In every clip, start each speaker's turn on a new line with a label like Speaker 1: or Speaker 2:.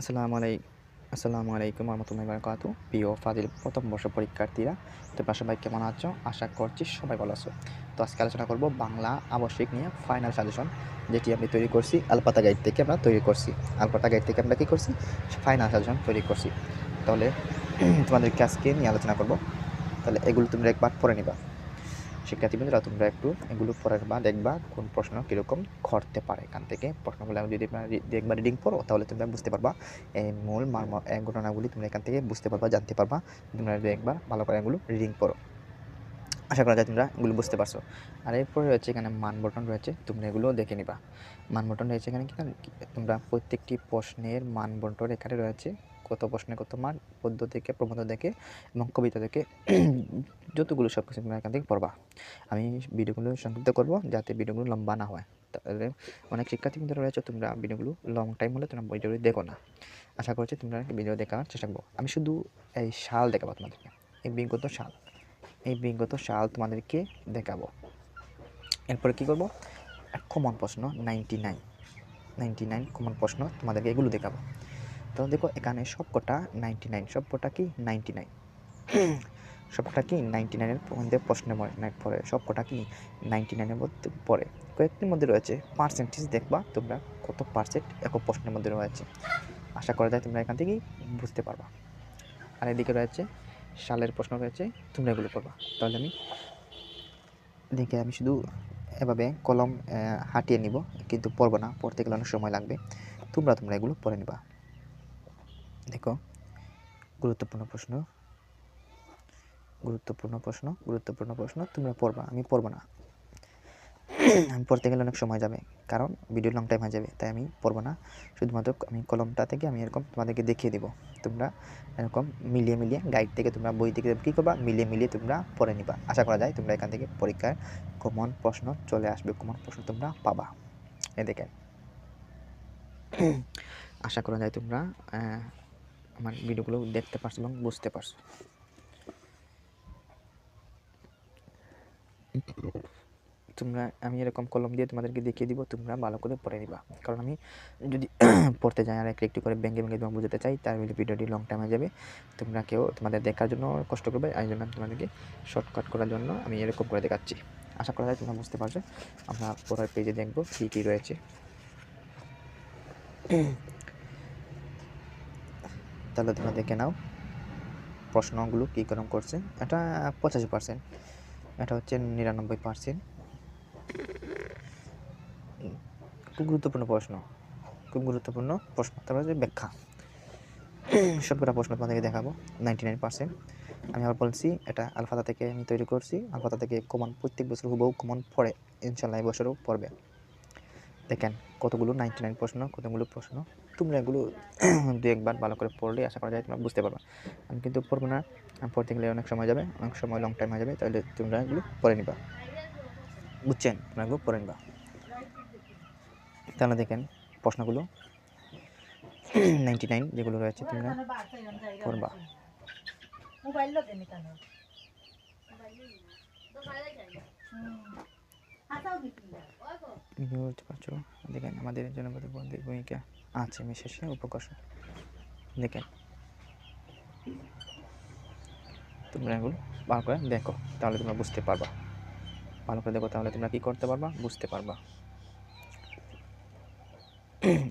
Speaker 1: আসসালামু আলাইকুম আসসালামু আলাইকুম রহমতুল্লাহ বারকাত প্রিয় ফাজিল, প্রথম বর্ষ পরীক্ষার্থীরা তোমরা সবাই কেমন আছো? আশা করছি সবাই ভালো আছো। তো আজকে আলোচনা করব বাংলা আবশ্যিক নিয়ে ফাইনাল সাজেশন যেটি আমি তৈরি করছি, আলপাতা গাইড থেকে আমরা তৈরি করছি। আলপাতা গাইড থেকে আমরা কী করছি? ফাইনাল সাজেশন তৈরি করছি। তাহলে, তোমাদেরকে আজকে নিয়ে আলোচনা করব। তাহলে এগুলো তোমরা একবার পড়ে নিবা। শিক্ষার্থীবৃন্দরা তোমরা একটু এগুলো পড়ার বা দেখবা কোন প্রশ্ন কীরকম ঘটতে পারে এখান থেকে। প্রশ্নগুলো যদি একবার রিডিং পড়ো, তাহলে তোমরা বুঝতে পারবা এই মূল মার্ম ঘটনাগুলি তোমরা এখান থেকে বুঝতে পারবা, জানতে পারবা। তোমরা একবার ভালো করে এগুলো রিডিং পড়ো। আশা করা যায় তোমরা এগুলো বুঝতে পারছ। আর এরপরে রয়েছে এখানে মান বটন রয়েছে, তোমরা এগুলো দেখে নিবা। মান বটন রয়েছে এখানে কি তোমরা প্রত্যেকটি প্রশ্নের মান বটন এখানে রয়েছে কত প্রশ্নে কত মান, পদ্য থেকে, প্রবন্ধ থেকে এবং কবিতা থেকে, যতগুলো সব কিছু এখান থেকে পড়বা। আমি ভিডিওগুলো সংক্ষিপ্ত করব যাতে ভিডিওগুলো লম্বা না হয়। তাহলে অনেক শিক্ষার্থী কিন্তু রয়েছে, তোমরা ভিডিওগুলো লং টাইম হলে তোমরা ভিডিওগুলো দেখো না। আশা করছি তোমরা ভিডিও দেখার চেষ্টা করব। আমি শুধু এই শাল দেখাবো তোমাদেরকে। এই বিগত শাল, এই বিগত শাল তোমাদেরকে দেখাবো। এরপরে কী করব? কমন প্রশ্ন ninety nine ninety nine common প্রশ্ন তোমাদেরকে এগুলো দেখাবো। তো দেখো এখানে সবকটা নাইনটি নাইন সবকটা কি নাইনটি নাইন সবকটা কি নাইনটি নাইনের মধ্যে প্রশ্নের মধ্যে পড়ে সবকটা কি নাইনটি নাইনের মধ্যে পড়ে? কয়েকটির মধ্যে রয়েছে পার্সেন্টেজ দেখবা তোমরা কত পার্সেন্ট এক প্রশ্নের মধ্যে রয়েছে। আশা করা যায় তোমরা এখান থেকেই বুঝতে পারবা। আর এদিকে রয়েছে সালের প্রশ্ন রয়েছে তোমরা এগুলো পড়বা। তাহলে আমি দেখে আমি শুধু এভাবে কলম হাঁটিয়ে নিব কিন্তু পড়ব না পড়তে গেলে অনেক সময় লাগবে। তোমরা তোমরা এগুলো পড়ে নিবা। দেখো, গুরুত্বপূর্ণ প্রশ্ন গুরুত্বপূর্ণ প্রশ্ন গুরুত্বপূর্ণ প্রশ্ন, তোমরা পড়বা, আমি পড়ব না। আমি পড়তে গেলে অনেক সময় যাবে, কারণ ভিডিও লং টাইম হয়ে যাবে, তাই আমি পড়ব না। শুধুমাত্র আমি কলমটা থেকে আমি এরকম তোমাদেরকে দেখিয়ে দেবো। তোমরা এরকম মিলিয়ে মিলিয়ে গাইড থেকে তোমরা বই থেকে কী করবা, মিলিয়ে মিলিয়ে তোমরা পড়ে নিবা। আশা করা যায় তোমরা এখান থেকে পরীক্ষার কমন প্রশ্ন চলে আসবে কমন প্রশ্ন তোমরা পাবা। এ দেখেন। আশা করা যায় তোমরা আমার ভিডিওগুলো দেখতে পারছ এবং বুঝতে পারছ। তোমরা, আমি এরকম কলম দিয়ে তোমাদেরকে দেখিয়ে দিব, তোমরা ভালো করে পড়ে নিবা। কারণ আমি যদি পড়তে যাই আর একটু একটু করে ব্যাঙ্গে ব্যাঙ্গে তোমাকে বোঝাতে চাই তার ভিডিওটি লং টাইম হয়ে যাবে। তোমরা কেউ তোমাদের দেখার জন্য কষ্ট করবে এই জন্য তোমাদেরকে শর্টকাট করার জন্য আমি এরকম করে দেখাচ্ছি। আশা করা যায় তোমরা বুঝতে পারছ। আমরা পরের পেজে দেখব কী কী রয়েছে। তাহলে তোমরা দেখে নাও প্রশ্নগুলো কী রকম করছে। এটা পঁচাশি পার্সেন্ট এটা হচ্ছে নিরানব্বই পার্সেন্ট খুব গুরুত্বপূর্ণ প্রশ্ন। খুব গুরুত্বপূর্ণ প্রশ্ন। তারপরে যে ব্যাখ্যা। সবকটা প্রশ্ন তোমাদেরকে দেখাবো। নাইনটি নাইন পার্সেন্ট আমি আবার বলছি, এটা আলফাতা থেকে আমি তৈরি করছি। আলফাতা থেকে কমন প্রত্যেক বছর হুবহু কমন পড়ে। ইনশাল্লাহ এই বছরও পড়বে। দেখেন কতগুলো নাইনটি নাইন প্রশ্ন, কতগুলো প্রশ্ন। তোমরা এগুলো দু একবার ভালো করে পড়লে আশা করা যায় তোমরা বুঝতে পারবে। আমি কিন্তু পড়ব না পড়তে গেলে অনেক সময় যাবে, অনেক সময় লং টাইম হয়ে যাবে, তাহলে তোমরা এগুলো পড়ে নিবা। বুঝছেন? তোমরা এগুলো পড়ে নিবা। তাহলে দেখেন, প্রশ্নগুলো নাইনটি নাইন যেগুলো রয়েছে তোমরা পড়বা। দেখেন, আমাদের জনপদ বন্ধুর ভূমিকা। আছে আমি শেষে উপকর্ষ দেখেন। তোমরা এগুলো ভালো করে দেখো, তাহলে তোমরা বুঝতে পারবা। ভালো করে দেখো, তাহলে তোমরা কী করতে পারবা? বুঝতে পারবা।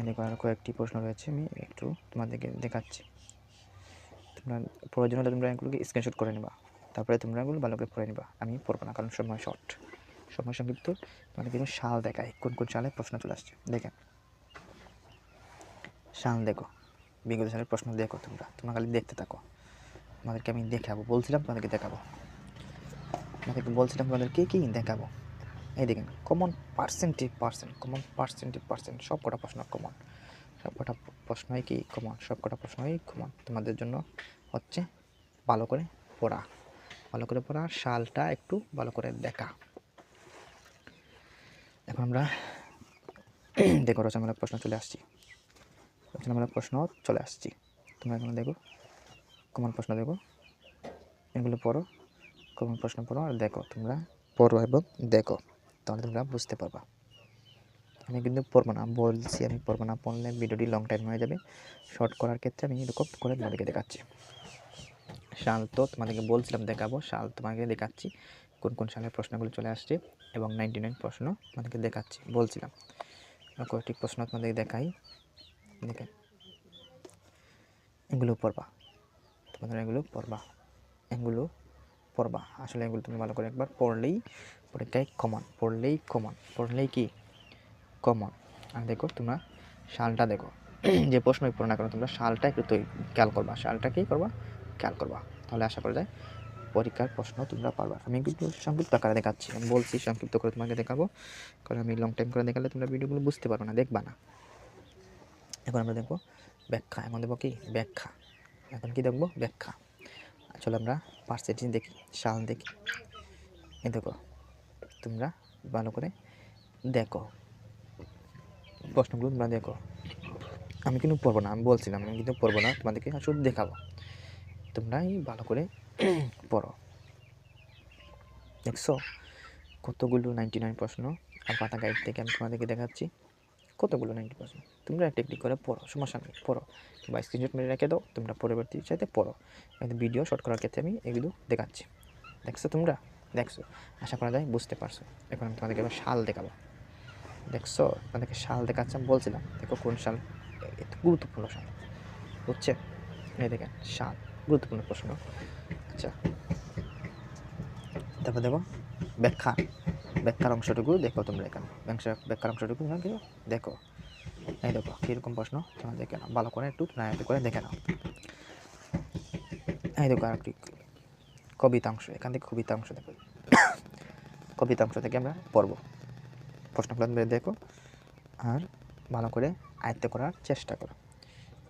Speaker 1: এদিকে আরও কয়েকটি প্রশ্ন রয়েছে, আমি একটু তোমাদেরকে দেখাচ্ছি। তোমরা প্রয়োজন হলে তোমরা এগুলোকে স্ক্রিনশট করে নেবা। তারপরে তোমরা এগুলো ভালো করে পড়ে নিবা। আমি পড়ব না, কারণ সময় শর্ট সময় সংক্ষিপ্ত। তোমাদের কিন্তু সাল দেখায়, কোন কোন সালে প্রশ্ন চলে আসছে। দেখেন। সাল দেখো। বিগত সালের প্রশ্ন দেখো তোমরা। তোমরা খালি দেখতে থাকো। তোমাদেরকে আমি দেখাবো। বলছিলাম তোমাদেরকে দেখাবো। তোমাদেরকে বলছিলাম তোমাদেরকে কি দেখাবো? এই দেখেন common percentage percent common percentage percent সব কটা প্রশ্ন কমন সব কটা প্রশ্নই কি কমন সব কটা প্রশ্নই কমন তোমাদের জন্য হচ্ছে ভালো করে পড়া। ভালো করে পড়া শালটা একটু ভালো করে দেখা। এখন আমরা দেখো রচনামূলক প্রশ্ন চলে আসছি। রচনামূলক প্রশ্ন চলে আসছি। তোমরা এখন দেখো, কমন প্রশ্ন দেখো, এগুলো পড়ো, কমন প্রশ্ন পড়ো আর দেখো, তোমরা পড়ো এবং দেখো, তাহলে তোমরা বুঝতে পারবা। আমি কিন্তু পড়ব না, বলছি আমি পড়ব না, পড়লে ভিডিওটি লং টাইম হয়ে যাবে। শর্ট করার ক্ষেত্রে আমি এরকম করে তোমাদেরকে দেখাচ্ছি। শাল তো তোমাদেরকে বলছিলাম দেখাবো, শাল তোমাকে দেখাচ্ছি, কোন কোন সালের প্রশ্নগুলো চলে আসছে এবং নাইনটি নাইন প্রশ্ন তোমাদেরকে দেখাচ্ছি, বলছিলাম। কয়েকটি প্রশ্ন তোমাদেরকে দেখাই। দেখে এগুলো পড়বা। তোমাদের এগুলো পড়বা। এগুলো পড়বা। আসলে এগুলো তুমি ভালো করে একবার পড়লেই পরীক্ষায় কমন পড়লেই কমন পড়লেই কি? কমন আর দেখো তোমরা শালটা দেখো। যে প্রশ্নই পড়ো না কেন, তোমরা শালটা একটু তৈরি খেয়াল করবা। শালটা কি করবা? খেয়াল করবা। তাহলে আশা করা যায় পরীক্ষার প্রশ্ন তোমরা পারবা। আমি কিন্তু সংক্ষিপ্ত আকারে দেখাচ্ছি। আমি বলছি সংক্ষিপ্ত করে তোমাকে দেখাবো। কারণ আমি লং টাইম করে দেখালে তোমরা ভিডিওগুলো বুঝতে পারবে না, দেখবা না। এখন আমরা দেখব ব্যাখ্যা। এখন দেখব কি? ব্যাখ্যা। এখন কি দেখব? ব্যাখ্যা। চলো আমরা পার্সেন্টেজ দেখি, সাল দেখি। এই দেখো, তোমরা ভালো করে দেখো। প্রশ্নগুলো তোমরা দেখো। আমি কিন্তু পড়ব না, আমি বলছিলাম, আমি কিন্তু পড়ব না, তোমাদেরকে শুধু দেখাবো। তোমরাই ভালো করে পড়ো। দেখছ? কতগুলো নাইনটি নাইন প্রশ্ন, আর পাতা গাইড থেকে আমি তোমাদেরকে দেখাচ্ছি। কতগুলো নাইনটি প্রশ্ন? তোমরা একটা একটি করে পড়ো, সমস্যা নেই, পড়ো। বা স্ক্রিনশট মেরে রেখে দাও, তোমরা পরবর্তী চাইতে পড়ো। কিন্তু ভিডিও শর্ট করার ক্ষেত্রে আমি এগুলো দেখাচ্ছি। দেখছ তোমরা? দেখছ? আশা করা যায় বুঝতে পারছ। এখন আমি তোমাদেরকে এবার শাল দেখাবো। দেখছ? তোমাদেরকে শাল দেখাচ্ছে, আমি বলছিলাম, দেখো কোন শাল এত গুরুত্বপূর্ণ শাল। বুঝছে? এই দেখেন, শাল, গুরুত্বপূর্ণ প্রশ্ন। আচ্ছা। তারপর দেখো, ব্যাখ্যা। ব্যাখ্যার অংশটুকু দেখো তোমরা এখানে। ব্যাখ্যা ব্যাখ্যার অংশটুকু দেখো। এই দেখো, কীরকম প্রশ্ন? তোমরা দেখে নাও, ভালো করে একটু নায়ক করে দেখে নাও। এই দেখো আর একটি কবিতাংশ, এখান থেকে কবিতাংশ দেখো। কবিতাংশ থেকে আমরা পড়ব। প্রশ্নগুলো তোমরা দেখো আর ভালো করে আয়ত্ত করার চেষ্টা করো।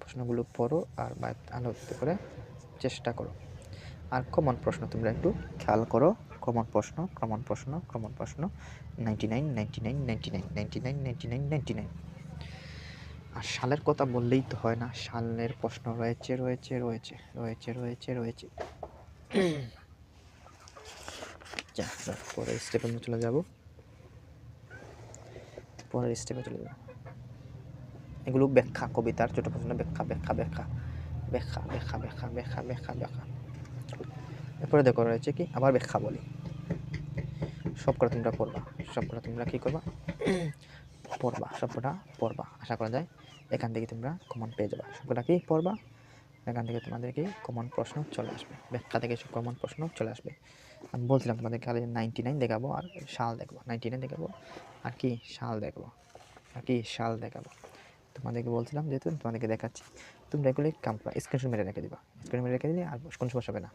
Speaker 1: প্রশ্নগুলো পড়ো আর আলোচিত করে চেষ্টা করো। আর কমন প্রশ্ন তোমরা একটু খেয়াল করো। কমন প্রশ্ন কমন প্রশ্ন কমন প্রশ্ন ninety nine ninety nine ninety nine ninety nine ninety nine ninety nine আর সালের কথা বললেই তো হয় না। সালের প্রশ্ন রয়েছে রয়েছে রয়েছে রয়েছে রয়েছে রয়েছে। পরের স্টেপে আমি চলে যাব। পরের স্টেপে চলে যাব। এগুলো ব্যাখ্যা, কবিতার ছোট প্রশ্ন, ব্যাখ্যা ব্যাখ্যা ব্যাখ্যা ব্যাখ্যা ব্যাখ্যা ব্যাখ্যা ব্যাখ্যা ব্যাখ্যা ব্যাখ্যা। এরপরে দেখো রয়েছে কি, আবার ব্যাখ্যা বলি। সবকটা তোমরা পড়বা সবকটা তোমরা কি করবা? পড়বা, সবকটা পড়বা, আশা করা যায়। এখান থেকে তোমরা কমন পেয়ে যাবা। সবকটা কি পড়বা? এখান থেকে তোমাদেরকে কমন প্রশ্ন চলে আসবে। ব্যাখ্যা থেকে সব কমন প্রশ্ন চলে আসবে। আমি বলছিলাম তোমাদের খালি নাইনটি নাইন দেখাবো আর শাল দেখব। নাইনটি নাইন দেখাবো আর কি শাল দেখব? আর কি শাল দেখাবো? তোমাদেরকে বলছিলাম যেহেতু তোমাদেরকে দেখাচ্ছি। তোমরা এগুলি কাম করা স্ক্রিনশট মেরে রেখে দিবা। স্ক্রিন মেরে রেখে দিলে আর কোনো সমস্যা হবে না।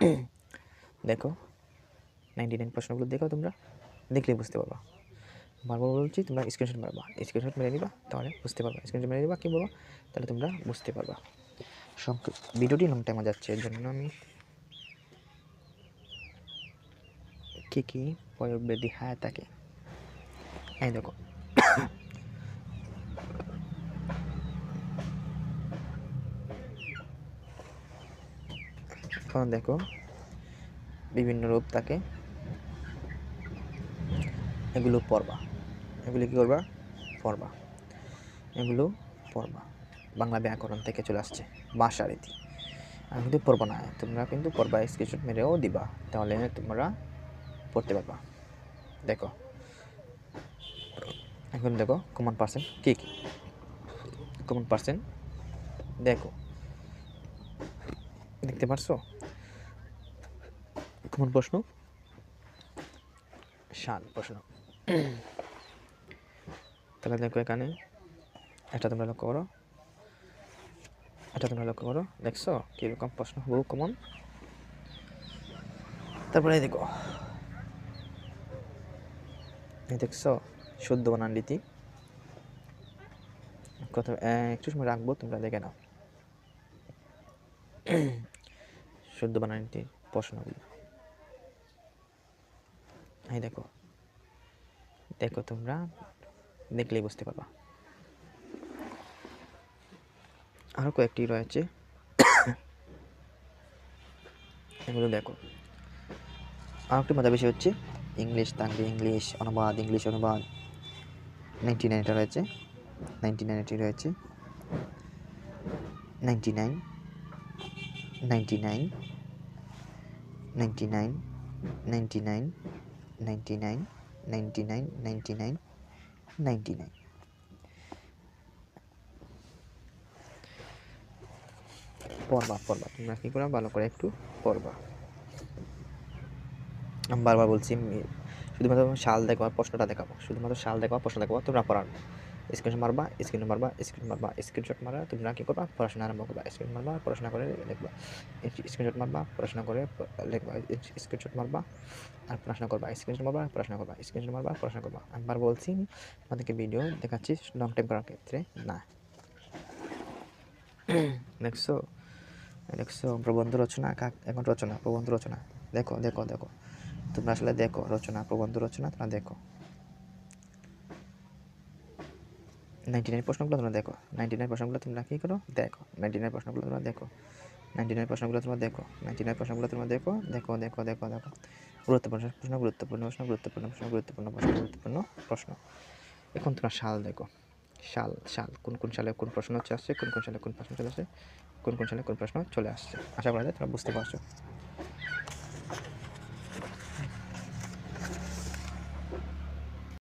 Speaker 1: দেখো নাইনটি নাইন প্রশ্নগুলো দেখো তোমরা, দেখলেই বুঝতে পারবা। বারবার বলছি, তোমরা স্ক্রিনশট মারবা স্ক্রিনশট মেরে নিবা, তাহলে বুঝতে পারবা। স্ক্রিনশট মেরে নিবা, কী বলব? তাহলে তোমরা বুঝতে পারবা। ভিডিওটি লং টাইমে যাচ্ছে, এর জন্য আমি কী কী প্রয়োগবেদী হ্যাঁ থাকে এই দেখো। এখন দেখো, বিভিন্ন রূপ থাকে এগুলো পড়বা। এগুলো কী করবা? পড়বা। এগুলো পড়বা। বাংলা ব্যাকরণ থেকে চলে আসছে। ভাষা রীতি আমি কিন্তু পড়ব না, তোমরা কিন্তু পড়বা স্ক্রিনশট মেরেও দিবা। তাহলে তোমরা পড়তে পারবা। দেখো। এখন দেখো কমন পার্সেন্ট কী কী? কমন পার্সেন্ট দেখো। দেখতে পারছ? কমন প্রশ্ন? শান প্রশ্ন। তাহলে দেখো এখানে, এটা তোমরা লক্ষ্য করো। এটা তোমরা লক্ষ্য করো, দেখছ? কীরকম প্রশ্ন বহু কমন তারপরে দেখো দেখছ, শুদ্ধ বানান রীতি। কত একটু সময় রাখব, তোমরা দেখে নাও। শুদ্ধ বানান রীতির প্রশ্নগুলো। দেখো দেখো তোমরা দেখলেই বুঝতে পারবা। আরও কয়েকটি রয়েছে। এগুলো দেখো। আর একটি মজা বেশি হচ্ছে ইংলিশ থাকবে ইংলিশ, অনুবাদ ইংলিশ অনুবাদ। নাইনটি নাইন এটা রয়েছে। নাইনটি নাইন এটি রয়েছে। Ninety nine ninety nine ninety nine ninety nine ninety nine ninety nine ninety nine ninety nine. পড়বা পড়বা তোমরা কী করবা, ভালো করে একটু পড়বা। আমি বারবার বলছি, শুধুমাত্র শাল দেখবা প্রশ্নটা দেখাবো, শুধুমাত্র শাল দেখবা প্রশ্ন দেখাবো, তোমরা পড়ার স্ক্রিনশট মারবা স্ক্রিন মারবা স্ক্রিন মারবা স্ক্রিনশট মারা তোমরা কী করবা? পড়াশোনা আরম্ভ করবা। স্ক্রিন মারবা, পড়াশোনা করে লিখবা। স্ক্রিনশট মারবা, পড়াশোনা করে লিখবা। স্ক্রিনশট মারবা, আর পড়াশোনা করবা। স্ক্রিনশট মারবা, পড়াশোনা করবা। স্ক্রিনশট মারবা, পড়াশোনা করবা। একবার বলছি আমাদেরকে ভিডিও দেখাচ্ছি লং টাইম করার ক্ষেত্রে না। দেখছ? দেখছ? প্রবন্ধ রচনা কাক, এখন রচনা, প্রবন্ধ রচনা। দেখো দেখো দেখো। তোমরা আসলে দেখো রচনা, প্রবন্ধ রচনা, তোমরা দেখো। নাইনটি নাইন প্রশ্নগুলো তোমরা দেখো। নাইনটি নাইন প্রশ্নগুলো তোমরা কী করো? দেখো। নাইনটি নাইন প্রশ্নগুলো তোমরা দেখো। নাইনটি নাইন প্রশ্নগুলো তোমরা দেখো। নাইনটি নাইন প্রশ্নগুলো তোমরা দেখো। দেখো দেখো দেখো দেখো। গুরুত্বপূর্ণ প্রশ্ন গুরুত্বপূর্ণ প্রশ্ন গুরুত্বপূর্ণ প্রশ্ন গুরুত্বপূর্ণ প্রশ্ন গুরুত্বপূর্ণ প্রশ্ন। এখন তোমরা সাল দেখো। সাল সাল কোন কোন সালে কোন প্রশ্ন হচ্ছে আসছে, কোন কোন সালে কোন প্রশ্ন চলে আসছে, কোন কোন সালে কোন প্রশ্ন চলে আসছে। আশা করা যায় তোমরা বুঝতে পারছ।